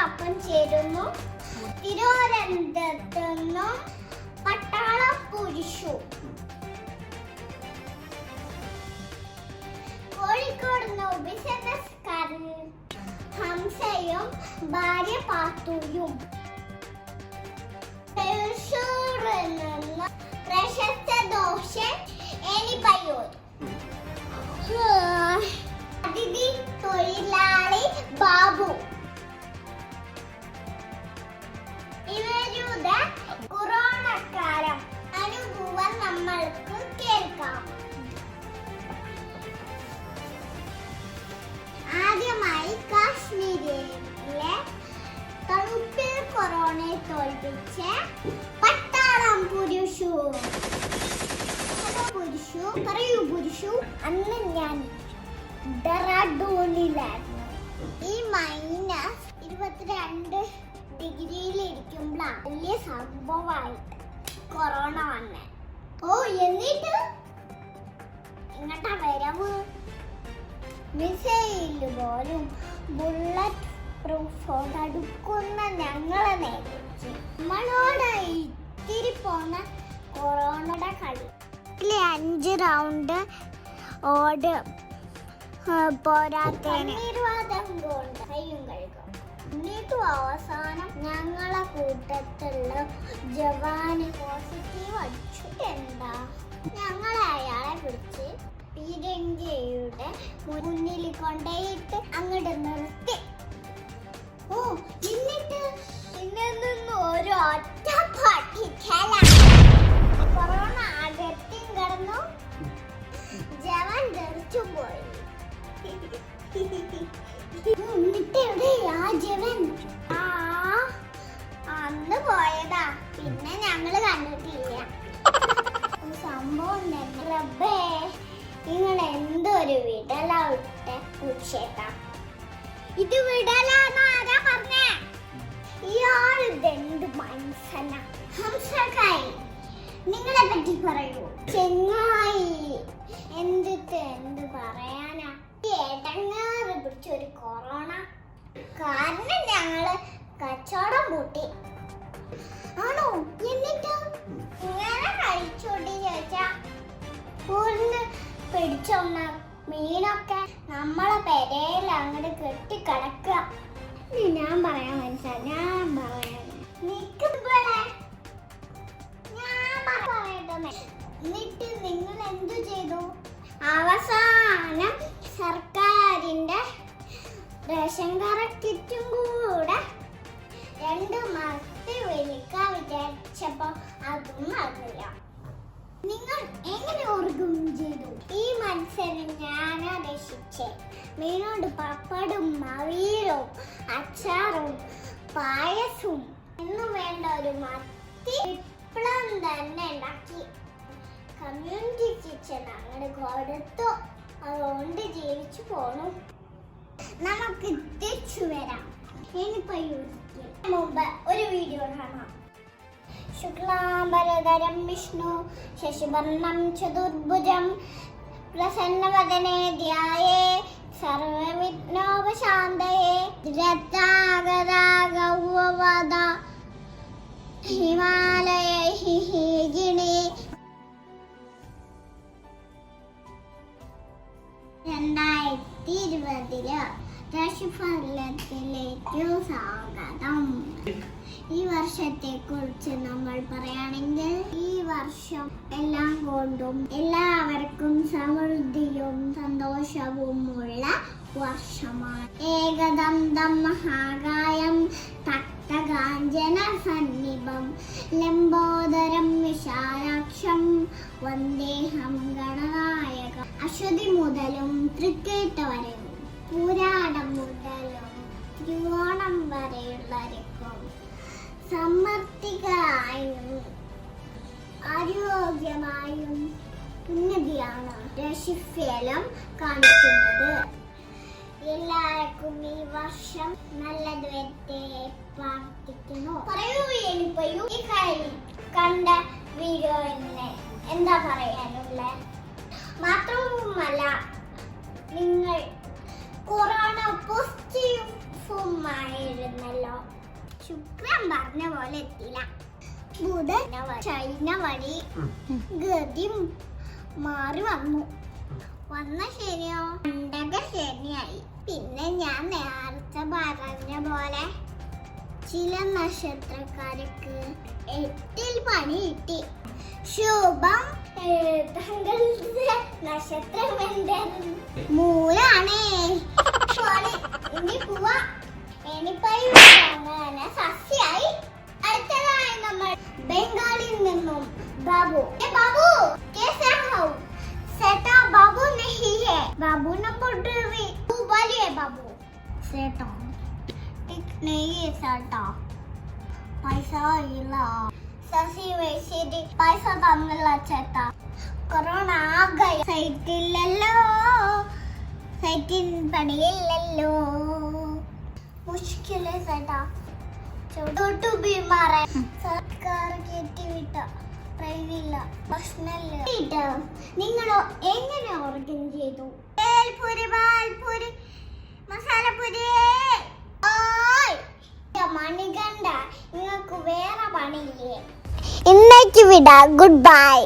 നമ്മളോടൊപ്പം ചേരുന്നു. തിരുവനന്തപുരത്ത് നിന്നും പട്ടാള പുരുഷു കോഴിക്കോട് ഹംസയും ഭാര്യ പാത്തുയും. തൃശ്ശൂരിൽ തോൽപ്പിച്ച് പട്ടാളം പുരുഷു. പുരുഷു പറയൂ പുരുഷു. അന്ന് ഞാൻ ഡെറാഡൂണിലായിരുന്നു. ഈ മൈനസ് ഇരുപത്തിരണ്ട് ഡിഗ്രിയിലിരിക്കുമ്പോഴാണ് വലിയ സംഭവമായിട്ട് കൊറോണ വന്നേ ഓ എന്നിട്ട്? എങ്ങട്ടാ വരവ്. മിസൈൽ പോലും ബുള്ളറ്റ് പ്രൂഫോ തടുക്കുന്ന ഞങ്ങളെ നേരിച്ച് നമ്മളോട് ഇത്തിരി പോന്ന കൊറോണയുടെ കളി. അഞ്ച് റൗണ്ട് ഓട് പോരാത്തതിന്. നിർവാദം കൊണ്ട് കയ്യും കഴുകും. എന്നിട്ടും അവസാനം ഞങ്ങളെ കൂട്ടത്തിലുള്ള ജവാന് പോസിറ്റീവ് അടിച്ചിട്ടെന്താ? ഞങ്ങളെ അയാളെ പിടിച്ച് പീരങ്കിയുടെ മുന്നിൽ കൊണ്ടേയിട്ട് അങ്ങോട്ട് നിർത്തി. ഓ എന്നിട്ട് പിന്നെ നിന്ന് ഒരു ഒറ്റ പൊട്ടിക്കല കൊറോണ അകത്തും കിടന്നു. ജവൻ തെറിച്ചു പോയി. എന്നിട്ട് ആ ജവൻ? ആ അന്ന് പോയതാ. പിന്നെ ഞങ്ങൾ കണ്ടിട്ടില്ല. സംഭവം റബ്ബേ നിങ്ങൾ എന്തൊരു വിടല വിട്ടെ ഉച്ചേട്ടാ ഇത് വിടലാന്ന് ഇതെന്ത് മനുഷ്യന? ഹംസക്കായി നിങ്ങളെ പറ്റി പറയൂ ചെങ്ങായി. എന്തിട്ട് എന്ത് പറയാനാ? ഏട്ടങ്ങാറ് പിടിച്ച ഒരു കൊറോണ. കാരണം ഞങ്ങൾ കച്ചവടം പൂട്ടി. ആണോ? എന്നിട്ട് ഇങ്ങനെ കഴിച്ചോട്ടി ചോദിച്ചാ? പൂർണ പിടിച്ചൊന്ന മീനൊക്കെ നമ്മളെ പെരയിൽ അങ്ങോട്ട് കെട്ടി കിടക്കുക ഇനി ഞാൻ പറയാൻ മനസ്സിലാ ഞാൻ പറയട്ടെ എന്നിട്ട് നിങ്ങൾ എന്തു ചെയ്തു? അവസാനം സർക്കാരിന്റെ റേഷൻ കിറ്റും കൂടെ രണ്ട് മത്തി വിളിക്കാൻ വിചാരിച്ചപ്പോ അതും നടന്നില്ല നിങ്ങൾ എങ്ങനെ ഓർഗം ചെയ്തു? ഈ മത്സരം ഞാനാ രക്ഷിച്ചേ മീനോട് പപ്പടും മവീരും അച്ചാറും പായസവും എന്നും വേണ്ട ഒരു മത്തി വിപ്ലവം തന്നെ ഉണ്ടാക്കി. കമ്മ്യൂണിറ്റി കിച്ചൺ അങ്ങനെ കൊടുത്തു. അതുകൊണ്ട് ജീവിച്ചു പോണു. നമുക്ക് തിരിച്ചു വരാം. ഇനിയിപ്പോ യൂസിക്ക് മുമ്പ് ഒരു വീഡിയോ കാണാം. ശുക്ലാംബരധരം വിഷ്ണു ശശിവർണം ചതുർഭുജം പ്രസന്നവദനെ ധ്യായേ സർവവിഘ്നോപശാന്തയേ രത്താഗതാഗൗവദ ഹിമാലയ രണ്ടായിരത്തി ഇരുപതിൽ ദശഫലത്തിലേക്കു സ്വാഗതം. ഈ വർഷത്തെ കുറിച്ച് നമ്മൾ പറയുകയാണെങ്കിൽ ഈ വർഷം എല്ലാം കൊണ്ടും എല്ലാവർക്കും സമൃദ്ധിയും സന്തോഷവുമുള്ള വർഷമാണ്. ഏകദന്തം മഹാകായം തക്തകാഞ്ചന സന്നിഭം ലംബോദരം വിശാലാക്ഷം വന്ദേഹം ഗണനായക. അശ്വതി മുതലും തൃക്കേട്ട വരെയും പൂരാടം മുതലും തിരുവോണം വരെയുള്ളവർക്കും സമർത്ഥികളായും ആരോഗ്യമായും ഉന്നതിയാണ് രശിഫലം കാണിക്കുന്നത്. എല്ലാവർക്കും ഈ വർഷം നല്ലത് വരട്ടെ പ്രാർത്ഥിക്കുന്നു. പറയൂ എനിപ്പയൂ ഈ കാര്യം കണ്ട വീഡിയോയിലെ എന്താ പറയാനുള്ളത് മാത്രവുമല്ല നിങ്ങൾ ശുക്രൻ പറഞ്ഞ പോലെ എത്തില്ല. ബുധൻ ചൈന വഴി ഗതി മാറി വന്നു. വന്ന ശരിയോ കണ്ടക ശരിയായി പിന്നെ ഞാൻ നേരത്തെ പറഞ്ഞ പോലെ ചില നക്ഷത്രക്കാർക്ക് എട്ടിൽ പണി കിട്ടി. ശുഭം ഏ, താങ്കളുടെ നക്ഷത്രം എന്താണ് മൂലാണേ പോവാ. എനിപ്പായി അങ്ങനെ സസ്യായി അടുത്തതായി നമ്മൾ ബംഗാളിൽ നിന്നും ബാബു ए बाबू कैसे हो सेटा बाबू नहीं है बाबू ने पटरी तू बोलिए बाबू सेटा ठीक नहीं है सेटा പൈസ ഇല്ല ശശി വൈശ്ശേരി പൈസ തന്നില്ല ചേട്ടാ കൊറോണ ആകെ സൈറ്റില്ലല്ലോ സൈറ്റിൻ പണിയില്ലല്ലോ മുഷ്കിലെ ചേട്ടാ സർക്കാർ കയറ്റി വിട്ട. നിങ്ങൾ എങ്ങനെ ഓർഗൻ ചെയ്തു? പേൽപൂരി മണികണ്ട നിങ്ങൾക്ക് വേറെ പണിയില്ലേ? ഇന്നേക്ക് വിടാം. Good bye